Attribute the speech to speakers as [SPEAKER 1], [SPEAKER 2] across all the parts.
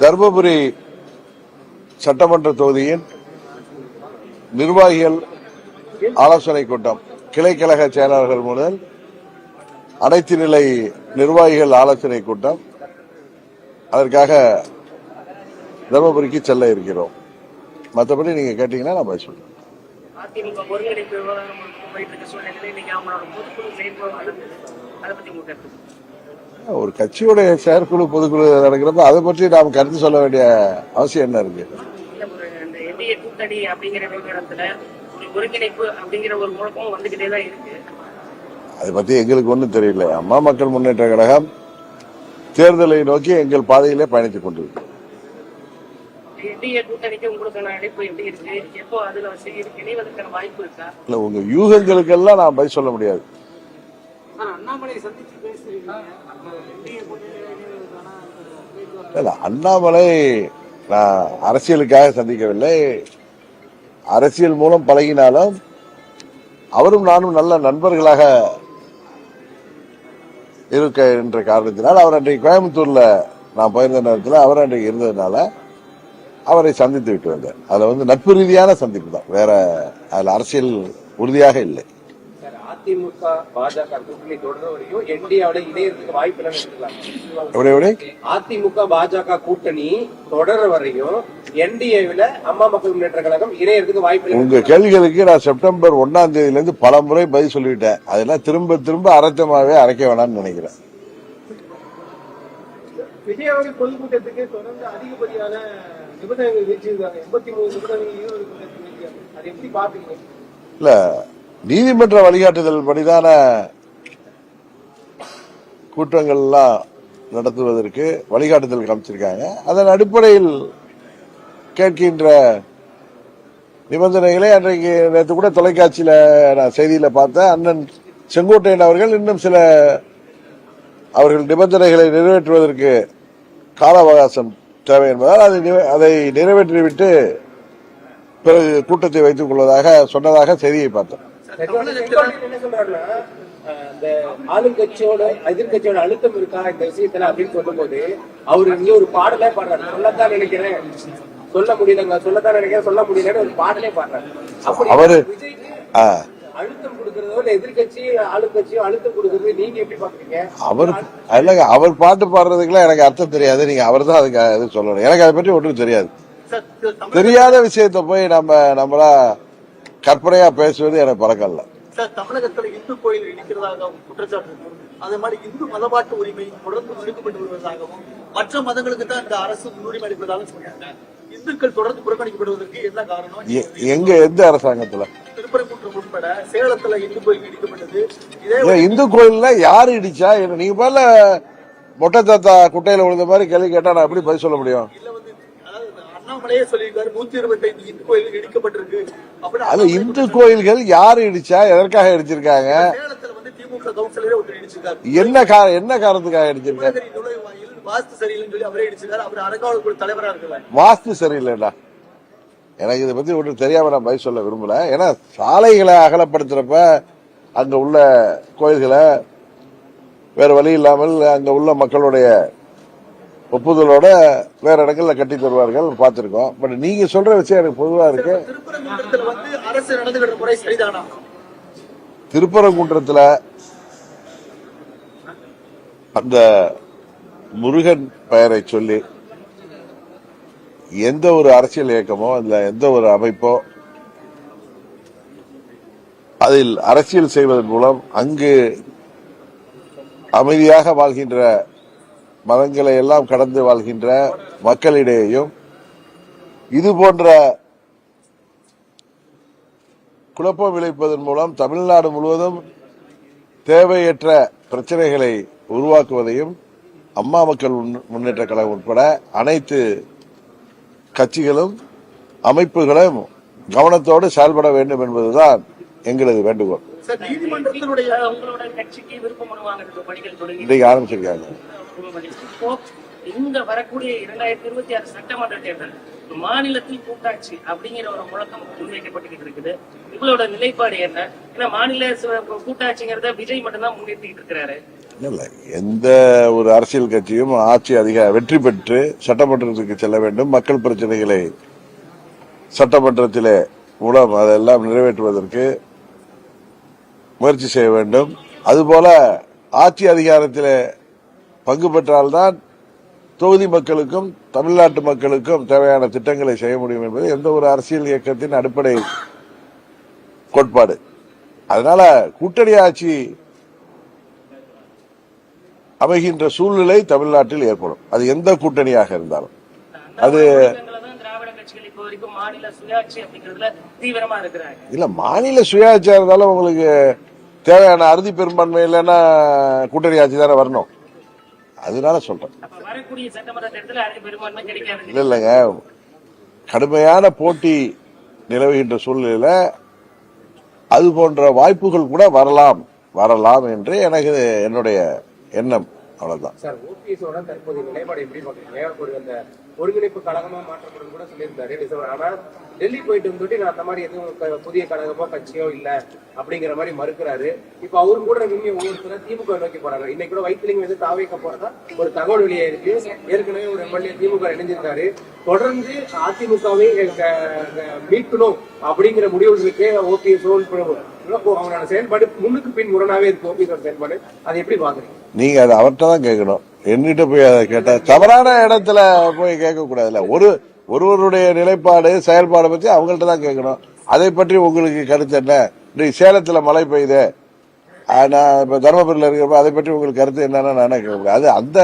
[SPEAKER 1] தருமபுரி சட்டமன்ற தொகுதியின் நிர்வாகிகள் ஆலோசனை கூட்டம். கிளை கழக செயலாளர்கள் முதல் அனைத்து நிலை நிர்வாகிகள் ஆலோசனை கூட்டம். அதற்காக தருமபுரிக்கு செல்ல இருக்கிறோம். மற்றபடி நீங்க கேட்டீங்கன்னா நான் பதில் சொல்றேன்.
[SPEAKER 2] அதிமுக
[SPEAKER 1] ஒரு கட்சியுடைய செயற்குழு பொதுக்குழு நடக்கிறப்ப அதை பற்றி நாம் கருத்து சொல்ல வேண்டிய அவசியம் என்ன இருக்கு?
[SPEAKER 2] இல்ல ஒரு இந்த என்டிஏ கூட்டணி அப்படிங்கிற விவகாரத்துல ஒரு ஒருங்கிணைப்பு அப்படிங்கிற ஒரு முழக்கமும் வந்துகிட்டே தான் இருக்கு.
[SPEAKER 1] அதை பத்தி எங்களுக்கு ஒன்றும் தெரியல. அம்மா மக்கள் முன்னேற்ற கழகம் தேர்தலை நோக்கி எங்கள் பாதையிலே பயணித்துக் கொண்டிருக்கிறோம் இல்ல உங்க யூகங்களுக்கெல்லாம் நான் பதில் சொல்ல முடியாது.
[SPEAKER 2] அண்ணாமலை
[SPEAKER 1] நான் அரசியலுக்காக சந்திக்கவில்லை. அரசியல் மூலம் பழகினாலும் அவரும் நானும் நல்ல நண்பர்களாக இருக்க என்ற காரணத்தினால் அவர் அன்றைக்கு கோயம்புத்தூர்ல நான் போயிருந்த நேரத்தில் அவர் அன்றைக்கு இருந்ததுனால அவரை சந்தித்து விட்டு வந்தேன். அதுல வந்து நட்பு ரீதியான சந்திப்பு தான். வேற அதுல அரசியல் உறுதியாக இல்லை.
[SPEAKER 3] அதிமுக பாஜக கூட்டணி தொடர வரையும் என்டிஏவோட இணையறதுக்கு வாய்ப்பு இல்லைன்னு அதிமுக பாஜக கூட்டணி தொடர வரையும் என்டிஏவில் அம்மா மக்கள் முன்னேற்ற கழகம் இணையறதுக்கு வாய்ப்பு இல்லை
[SPEAKER 1] உங்க கேள்விகளுக்கு நான் செப்டம்பர் ஒன்னாம் தேதியில இருந்து பல முறை பதில் சொல்லிவிட்டேன் அதெல்லாம் திரும்ப திரும்ப அரைச்சமாவே அரைக்க வேணாம்னு நினைக்கிறேன்.
[SPEAKER 4] விஜய் அவர்கள் பொதுக்கூட்டத்துக்கு தொடர்ந்து அதிகப்படியான நிபந்தனைகள் வச்சிருக்காங்க எண்பத்தி மூணு நிபந்தனைகள் ஈரோடு கூட்டத்துக்கு வச்சிருக்காங்க அதை எப்படி பாக்குறீங்க
[SPEAKER 1] இல்ல நீதிமன்ற வழிகாட்டுதல் படிதான கூட்டங்கள்லாம் நடத்துவதற்கு வழிகாட்டுதல் காமிச்சிருக்காங்க அதன் அடிப்படையில் கேட்கின்ற நிபந்தனைகளை அன்றைக்கு நேற்று கூட தொலைக்காட்சியில நான் செய்தியில பார்த்தேன். அண்ணன் செங்கோட்டையன் அவர்கள் இன்னும் சில அவர்கள் நிபந்தனைகளை நிறைவேற்றுவதற்கு கால அவகாசம் தேவை என்பதால் அதை அதை நிறைவேற்றிவிட்டு பிறகு கூட்டத்தை வைத்துக் கொள்வதாக சொன்னதாக செய்தியை பார்த்தேன்
[SPEAKER 3] என்ன சொல்றாருன்னா அஹ், இந்த ஆளுங்கட்சியோட எதிர்கட்சியோட அழுத்தம் இருக்கா இந்த விஷயத்துல அப்படின்னு சொல்லும்போது அவரு இங்க ஒரு பாடலே பாடுறாரு. சொல்லத்தான் நினைக்கிறேன். சொல்ல முடியலங்க சொல்லத்தான் நினைக்கிறேன். சொல்ல முடியலன்னு ஒரு பாடலே பாடுறாரு. அப்படி
[SPEAKER 1] அவரு
[SPEAKER 3] அழுத்தம் கொடுக்கறதோ இல்ல எதிர்கட்சி ஆளுங்கட்சியோ அழுத்தம் கொடுக்கறது நீங்க எப்படி பாக்குறீங்க?
[SPEAKER 1] அவர் இல்லைங்க அவர் பாட்டு பாடுறதுக்குலாம் எனக்கு அர்த்தம் தெரியாது. நீங்க அவர் தான் அதுக்கு சொல்லணும். எனக்கு அதை பற்றி ஒன்றும் தெரியாது. தெரியாத விஷயத்த போய் நம்ம நம்மளா கற்பனையா பேசுவது எனக்கு
[SPEAKER 5] சார் தமிழகத்துல இந்து கோயில் இடிக்கிறதாக குற்றச்சாட்டு அதே மாதிரி இந்து மதபாட்டு உரிமை தொடர்ந்து மறுக்கப்பட்டு வருவதாகவும் மற்ற மதங்களுக்கு தான் இந்த அரசு முன்னுரிமை அளிப்பதாக சொல்றாங்க. இந்துக்கள் தொடர்ந்து புறக்கணிக்கப்படுவதற்கு என்ன காரணம்?
[SPEAKER 1] எங்க எந்த அரசாங்கத்துல?
[SPEAKER 5] திருப்பரங்குன்றம் உட்பட சேலத்துல இந்து கோயில் இடிக்கப்பட்டது. இதே
[SPEAKER 1] இந்து கோயில்ல யாரு இடிச்சா? என்ன நீங்க மேல மொட்டை தாத்தா குட்டையில விழுந்த மாதிரி கேள்வி கேட்டா நான் எப்படி பதில் சொல்ல முடியும்?
[SPEAKER 5] அண்ணாமலையே சொல்லியிருக்காரு நூத்தி இருபத்தி ஐந்து இந்து கோயில் இடிக்கப்பட்டிருக்கு
[SPEAKER 1] அது இந்து கோயில்கள் யாரு இடிச்சா எதற்காக இடிச்சிருக்காங்க? என்ன கார என்ன காரணத்துக்காக இடிச்சிருக்காங்க
[SPEAKER 5] வாஸ்து சரியில்லைன்னு சொல்லி அவரே இடிச்சிருக்காரு. அவர் அறங்காவல் குழு தலைவரா இருக்கிறார்
[SPEAKER 1] வாஸ்து சரியில்லைடா. எனக்கு இதை பத்தி ஒன்றும் தெரியாம நான் பதில் சொல்ல விரும்பல. ஏன்னா சாலைகளை அகலப்படுத்துறப்ப அங்க உள்ள கோயில்களை வேற வழி இல்லாமல் அங்க உள்ள மக்களுடைய ஒப்புதலோட வேற இடங்கள்ல கட்டி தருவார்கள் பார்த்திருக்கோம். பட் நீங்க சொல்ற விஷயம் எனக்கு பொதுவா இருக்கு.
[SPEAKER 5] திருப்பரங்குன்றத்துல
[SPEAKER 1] அந்த முருகன் பெயரை சொல்லி எந்த ஒரு அரசியல் இயக்கமோ இல்ல எந்த ஒரு அமைப்போ அதில் அரசியல் செய்வதன் மூலம் அங்கு அமைதியாக வாழ்கின்ற மதங்களை எல்லாம் கடந்து வாழ்கின்ற மக்களிடையேயும் இது போன்ற குழப்பம் விளைப்பதன் மூலம் தமிழ்நாடு முழுவதும் தேவையற்ற பிரச்சனைகளை உருவாக்குவதையும் அம்மா மக்கள் முன்ன- முன்னேற்ற கழகம் உட்பட அனைத்து கட்சிகளும் அமைப்புகளும் கவனத்தோடு செயல்பட வேண்டும் என்பதுதான் எங்களது வேண்டுகோள். இன்றைக்கு ஆரம்பிச்சிருக்காங்க.
[SPEAKER 2] இப்போ இந்த வரக்கூடிய இரண்டாயிரத்தி இருபத்தி ஆறு சட்டமன்ற தேர்தல் மாநிலத்தில் கூட்டாட்சி அப்படிங்கிற ஒரு முழக்கம் முன்வைக்கப்பட்டுக்கிட்டு இருக்குது. உங்களோட நிலைப்பாடு என்ன? ஏன்னா மாநில கூட்டாட்சிங்கிறத விஜய் மட்டும்தான் முன்னேற்றிட்டு இருக்கிறாரு.
[SPEAKER 1] இல்ல. எந்த ஒரு அரசியல் கட்சியும் ஆட்சி அதிக வெற்றி பெற்று சட்டமன்றத்துக்கு செல்ல வேண்டும். மக்கள் பிரச்சனைகளை சட்டமன்றத்திலே மூலம் அதெல்லாம் நிறைவேற்றுவதற்கு முயற்சி செய்ய வேண்டும். அதுபோல ஆட்சி அதிகாரத்திலே பங்கு பெற்றால்தான் தொகுதி மக்களுக்கும் தமிழ்நாட்டு மக்களுக்கும் தேவையான திட்டங்களை செய்ய முடியும் என்பது எந்த ஒரு அரசியல் இயக்கத்தின் அடிப்படை கோட்பாடு. அதனால கூட்டணி ஆட்சி அமைகின்ற சூழ்நிலை தமிழ்நாட்டில் ஏற்படும். அது எந்த கூட்டணியாக இருந்தாலும். அது-
[SPEAKER 2] மாநில
[SPEAKER 1] இல்ல மாநில சுயாட்சியா இருந்தாலும் உங்களுக்கு தேவையான அறுதி பெரும்பான்மை இல்லைன்னா கூட்டணி ஆட்சி தானே வரணும். அதனால சொல்றேன்.
[SPEAKER 2] அப்ப வரக்கூடிய சட்டமன்ற தேர்தலில் அதிக பெரும்பான்மை கிடைக்காது
[SPEAKER 1] இல்ல இல்லைங்க. கடுமையான போட்டி நிலவுகின்ற சூழ்நிலையில அது போன்ற வாய்ப்புகள் கூட வரலாம் வரலாம் என்று எனக்கு என்னுடைய எண்ணம். அவ்வளவுதான்.
[SPEAKER 3] ஒருங்கிணைப்பு கழகமா மாற்றப்படும் கூட சொல்லியிருந்தாரு. டிசம்பர் ஆனா டெல்லி போயிட்டு வந்துட்டு நான் அந்த மாதிரி எதுவும் புதிய கழகமோ கட்சியோ இல்ல அப்படிங்கிற மாதிரி மறுக்கிறாரு. இப்ப அவரும் கூட நீங்க ஒவ்வொருத்தர திமுக நோக்கி போறாங்க. இன்னைக்கு கூட வைத்திலிங்க வந்து தாவைக்க போறதா ஒரு தகவல் வெளியே இருக்கு. ஏற்கனவே ஒரு எம்எல்ஏ திமுக இணைஞ்சிருக்காரு. தொடர்ந்து அதிமுகவை மீட்கணும் அப்படிங்கிற முடிவுகளுக்கு ஓபிஎஸ் அவனோட செயல்பாடு முன்னுக்கு பின் முரணாவே இருக்கு ஓபிஎஸ் செயல்பாடு. அதை எப்படி பாக்குறீங்க?
[SPEAKER 1] நீங்க அதை அவர்கிட்ட தான் கேட்கணும். என்னிட்ட போய் அதை கேட்டா தவறான இடத்துல போய் கேட்கக்கூடாதுல்ல. ஒரு ஒருவருடைய நிலைப்பாடு செயல்பாடு பற்றி அவங்கள்ட்ட தான் கேட்கணும். அதை பற்றி உங்களுக்கு கருத்து என்ன? இன்னைக்கு சேலத்தில் மழை பெய்யுதே. நான் இப்போ தருமபுரியில் இருக்கிறப்ப அதை பற்றி உங்களுக்கு கருத்து என்னன்னு நானே கேட்க முடியாது அது அந்த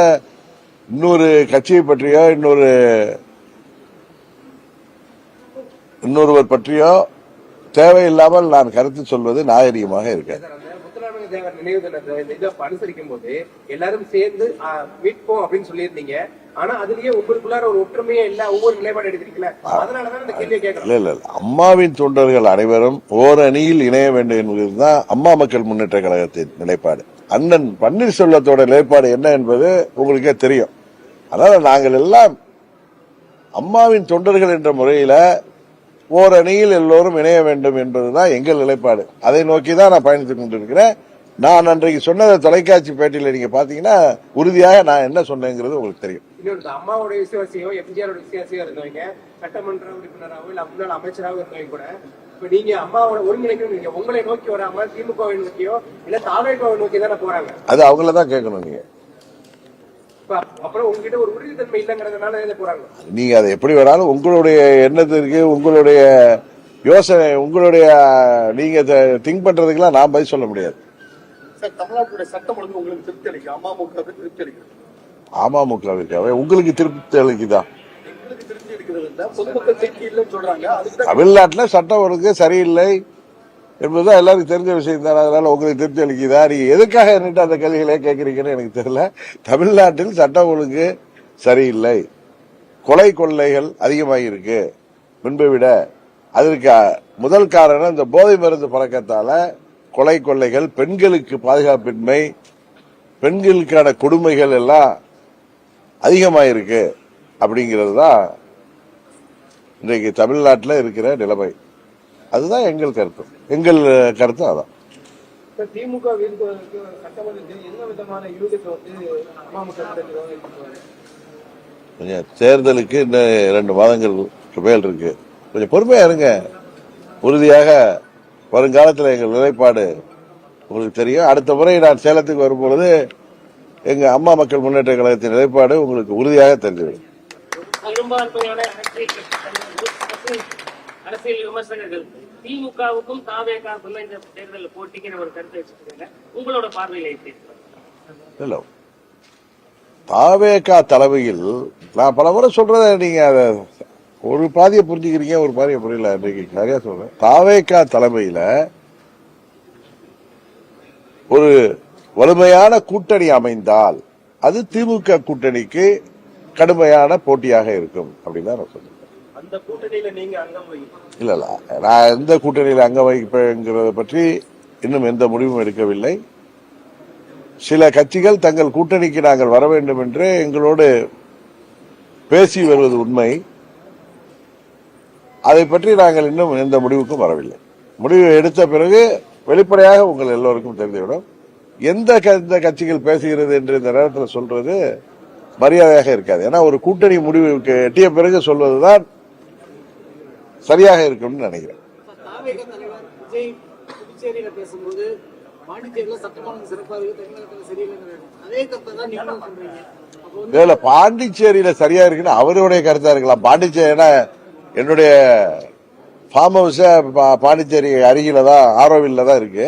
[SPEAKER 1] இன்னொரு கட்சியை பற்றியோ இன்னொரு இன்னொருவர் பற்றியோ தேவையில்லாமல் நான் கருத்து சொல்வது நாகரிகமாக இருக்கேன்
[SPEAKER 3] சார், தேவர் நினைவு தினத்தை இதை அனுசரிக்கும் போது எல்லாரும் சேர்ந்து மீட்போம் அப்படின்னு சொல்லியிருந்தீங்க. ஆனா அதுலயே உங்களுக்குள்ளார ஒரு ஒற்றுமையே இல்ல ஒவ்வொரு நிலைப்பாடு எடுக்கிறீங்களா அதனாலதான் இந்த கேள்வியை கேட்கறேன்
[SPEAKER 1] இல்ல இல்ல. அம்மாவின் தொண்டர்கள் அனைவரும் ஓர் அணியில் இணைய வேண்டும் என்பதுதான் அம்மா மக்கள் முன்னேற்ற கழகத்தின் நிலைப்பாடு. அண்ணன் பன்னீர்செல்வத்தோட நிலைப்பாடு என்ன என்பது உங்களுக்கே தெரியும். அதனால நாங்கள் எல்லாம் அம்மாவின் தொண்டர்கள் என்ற முறையில ஓர் அணியில் எல்லோரும் இணைய வேண்டும் என்பதுதான் எங்கள் நிலைப்பாடு. அதை நோக்கி தான் நான் பயணித்துக் கொண்டிருக்கிறேன். நான் அன்றைக்கு சொன்னதை தொலைக்காட்சி பேட்டியில் நீங்க பாத்தீங்கன்னா உறுதியாக நான் என்ன சொன்னேங்கிறது உங்களுக்கு தெரியும்.
[SPEAKER 3] அம்மாவோட விசுவாசியோ எம்ஜிஆரோட விசுவாசியோ இருந்தவங்க சட்டமன்ற உறுப்பினராகவோ இல்ல முன்னாள் அமைச்சராகவோ இருந்தவங்க கூட இப்ப நீங்க அம்மாவோட ஒருங்கிணைக்கணும் உங்களை நோக்கி வராம திமுகவை நோக்கியோ இல்ல தாவேகாவை நோக்கி தானே போறாங்க?
[SPEAKER 1] அது அவங்கள தான் கேட்கணும் நீங்க.
[SPEAKER 3] இப்ப அப்புறம் உங்ககிட்ட ஒரு உறுதித்தன்மை இல்லைங்கிறதுனால இதை போறாங்க?
[SPEAKER 1] நீங்க அதை எப்படி வேணாலும் உங்களுடைய எண்ணத்திற்கு உங்களுடைய யோசனை உங்களுடைய நீங்க திங்க் பண்றதுக்கெல்லாம் நான் பதில் சொல்ல முடியாது.
[SPEAKER 5] சார் தமிழ்நாட்டுடைய சட்டம் ஒழுங்கு உங்களுக்கு திருப்தி அளிக்கும் அமமுகவுக்கு திருப்தி
[SPEAKER 1] உங்களுக்கு அளிக்குதா? தமிழ்நாட்டில் சட்டம் ஒழுங்கு சரியில்லை என்பதுதான் எல்லாருக்கும் தெரிஞ்ச விஷயம் தானே. அதனால உங்களுக்கு திருப்தி அளிக்குதா? நீங்க எதுக்காக என்னட்டு அந்த கேள்விகளே கேட்கறீங்கன்னு எனக்கு தெரியல. தமிழ்நாட்டில் சட்டம் ஒழுங்கு சரியில்லை. கொலை கொள்ளைகள் அதிகமாகியிருக்கு. முன்பை விட அதற்கு முதல் காரணம் இந்த போதை மருந்து பழக்கத்தால கொலை கொள்ளைகள் பெண்களுக்கு பாதுகாப்பின்மை பெண்களுக்கான கொடுமைகள் எல்லாம் அதிகமாயிருக்கு அப்படிங்கிறது தான் இன்றைக்கு தமிழ்நாட்டில் இருக்கிற நிலைமை. அதுதான் எங்கள் கருத்து. எங்கள் கருத்து அதான்.
[SPEAKER 4] திமுக
[SPEAKER 1] கொஞ்சம் தேர்தலுக்கு இன்னும் ரெண்டு மாதங்களுக்கு மேல் இருக்கு. கொஞ்சம் பொறுமையா இருங்க. உறுதியாக வருங்காலத்தில் எங்கள் நிலைப்பாடு உங்களுக்கு தெரியும். அடுத்த முறை நான் சேலத்துக்கு வரும்பொழுது எங்க அம்மா மக்கள் முன்னேற்ற கழகத்தின் நிலைப்பாடு உங்களுக்கு உறுதியாக தெரிஞ்சுவிடும்.
[SPEAKER 2] அரசியல் விமர்சகர்கள் திமுகவுக்கும் தாவேகாவுக்கும் தான் இந்த தேர்தலில் போட்டிக்கிற ஒரு கருத்தை வச்சிருக்காங்க. உங்களோட பார்வையில எப்படி
[SPEAKER 1] இல்ல. தாவேகா தலைமையில் நான் பல முறை சொல்றத நீங்க அத ஒரு பாதியை புரிஞ்சுக்கிறீங்க ஒரு பாதியை புரியல இன்னைக்கு நிறைய சொல்றேன். தாவேகா தலைமையில ஒரு வலிமையான கூட்டணி அமைந்தால் அது திமுக கூட்டணிக்கு கடுமையான போட்டியாக இருக்கும் அப்படின்னு தான் நான் சொல்றேன்.
[SPEAKER 5] வகிக்கணும்
[SPEAKER 1] இல்ல இல்ல. நான் எந்த கூட்டணியில் அங்க வகிப்பேங்கிறத பற்றி இன்னும் எந்த முடிவும் எடுக்கவில்லை. சில கட்சிகள் தங்கள் கூட்டணிக்கு நாங்கள் வர வேண்டும் என்று எங்களோடு பேசி வருவது உண்மை. அதை பற்றி நாங்கள் இன்னும் எந்த முடிவுக்கும் வரவில்லை. முடிவு எடுத்த பிறகு வெளிப்படையாக உங்கள் எல்லோருக்கும் தெரிந்துவிடும். எந்த எந்த கட்சிகள் பேசுகிறது என்று இந்த நேரத்தில் சொல்றது மரியாதையாக இருக்காது. ஏன்னா ஒரு கூட்டணி முடிவுக்கு எட்டிய பிறகு சொல்வதுதான் சரியாக இருக்கும்னு நினைக்கிறேன்.
[SPEAKER 6] பாண்டிச்சேரியில
[SPEAKER 1] சரியா இருக்குன்னு அவருடைய கருத்தா இருக்கலாம். பாண்டிச்சேரி என்னுடைய ஃபார்ம் ஹவுஸ் பாண்டிச்சேரி அருகில தான் ஆரோவில்ல தான் இருக்கு.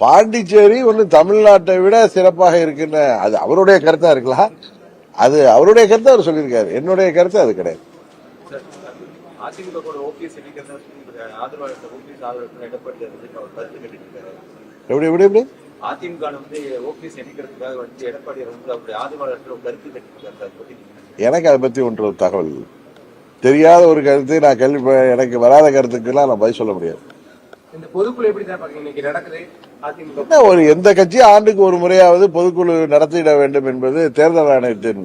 [SPEAKER 1] பாண்டிச்சேரி ஒண்ணு தமிழ்நாட்டை விட சிறப்பாக இருக்குன்னு அது அவருடைய கருத்தா இருக்கலாம் அது அவருடைய கருத்தை அவர் சொல்லியிருக்காரு. என்னுடைய கருத்து அது கிடையாது. எப்படி எப்படி எப்படி? எனக்கு அதை பத்தி ஒன்று தகவல். தெரியாத ஒரு கருத்து நான் கேள்வி எனக்கு வராத கருத்துக்கெல்லாம் நான் பதில் சொல்ல முடியாது. ஒரு எந்த கட்சி ஆண்டுக்கு ஒரு முறையாவது பொதுக்குழு நடத்திட வேண்டும் என்பது தேர்தல் ஆணையத்தின்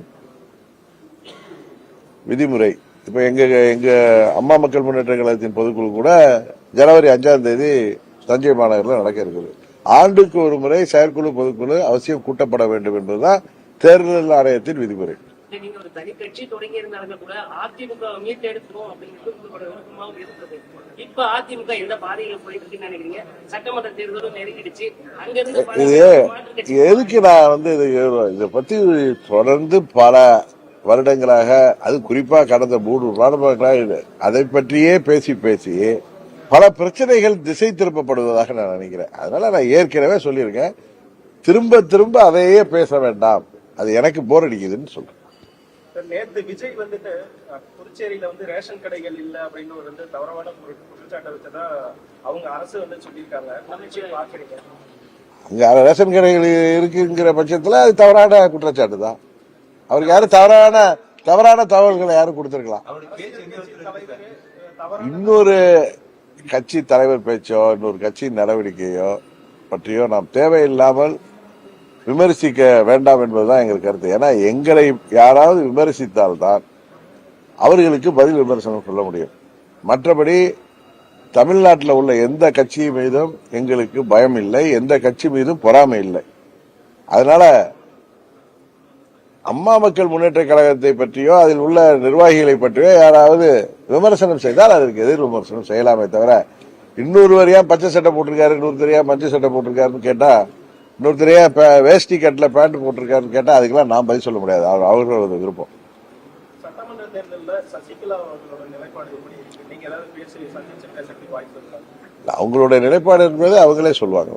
[SPEAKER 1] விதிமுறை. இப்ப எங்க எங்க அம்மா மக்கள் முன்னேற்ற கழகத்தின் பொதுக்குழு கூட ஜனவரி அஞ்சாம் தேதி தஞ்சை மாநகரில் நடக்க இருக்குது ஆண்டுக்கு ஒரு முறை செயற்குழு பொதுக்குழு அவசியம் கூட்டப்பட வேண்டும் என்பதுதான் தேர்தல் ஆணையத்தின் விதிமுறை.
[SPEAKER 2] இல்ல, நீங்க ஒரு தனி கட்சி தொடங்கி இருந்தாலும் கூட அதிமுக மீட்டெடுக்கணும் அப்படிங்கிறது உங்களோட விருப்பமாவும் இருந்தது. இப்ப அதிமுக எந்த பாதையில போயிட்டு இருக்குன்னு நினைக்கிறீங்க? சட்டமன்ற தேர்தலும் நெருங்கிடுச்சு. அங்க இருந்து
[SPEAKER 1] எதுக்கு நான் வந்து இது இதை பத்தி தொடர்ந்து பல வருடங்களாக அது குறிப்பா கடந்த மூன்று வருடங்களாக அதை பற்றியே பேசி பேசி பல பிரச்சனைகள் திசை திருப்பப்படுவதாக நான் நினைக்கிறேன். அதனால நான் ஏற்கனவே சொல்லியிருக்கேன். திரும்ப திரும்ப அதையே பேச வேண்டாம். அது எனக்கு போர் அடிக்குதுன்னு சொல்றேன்.
[SPEAKER 4] நேத்து விஜய் வந்துட்டு புதுச்சேரியில வந்து ரேஷன் கடைகள் இல்ல அப்படின்னு ஒரு வந்து தவறான குற்றச்சாட்டை வச்சதா அவங்க அரசு வந்து சொல்லியிருக்காங்க. பாக்குறீங்க
[SPEAKER 1] அங்க ரேஷன் கடைகள் இருக்குங்கிற பட்சத்துல அது தவறான குற்றச்சாட்டு தான். அவருக்கு யாரும் தவறான தவறான தகவல்களை யாரும் கொடுத்திருக்கலாம். இன்னொரு கட்சி தலைவர் பேச்சோ இன்னொரு கட்சியின் நடவடிக்கையோ பற்றியோ நாம் தேவையில்லாமல் விமர்சிக்க வேண்டாம் என்பதுதான் எங்கள் கருத்து. ஏன்னா எங்களை யாராவது விமர்சித்தால்தான் அவர்களுக்கு பதில் விமர்சனம் சொல்ல முடியும். மற்றபடி தமிழ்நாட்டில் உள்ள எந்த கட்சி மீதும் எங்களுக்கு பயம் இல்லை. எந்த கட்சி மீதும் பொறாமை இல்லை. அதனால அம்மா மக்கள் முன்னேற்ற கழகத்தை பற்றியோ அதில் உள்ள நிர்வாகிகளை பற்றியோ யாராவது விமர்சனம் செய்தால் அதற்கு எதிர் விமர்சனம் செய்யலாமே தவிர இன்னொருவர் ஏன் பச்சை சட்டை போட்டிருக்காரு இன்னொருத்தர் ஏன் மஞ்சள் சட்டை போட்டிருக்காருன்னு கேட்டால் இன்னொருத்தர் ஏன் பே- வேஷ்டி கட்டில பேண்ட் போட்டிருக்காருன்னு கேட்டா அதுக்கெல்லாம் நான் பதில் சொல்ல முடியாது. அவர் அவர்களோட விருப்பம். அவங்களுடைய நிலைப்பாடு என்பது அவங்களே சொல்லுவாங்க.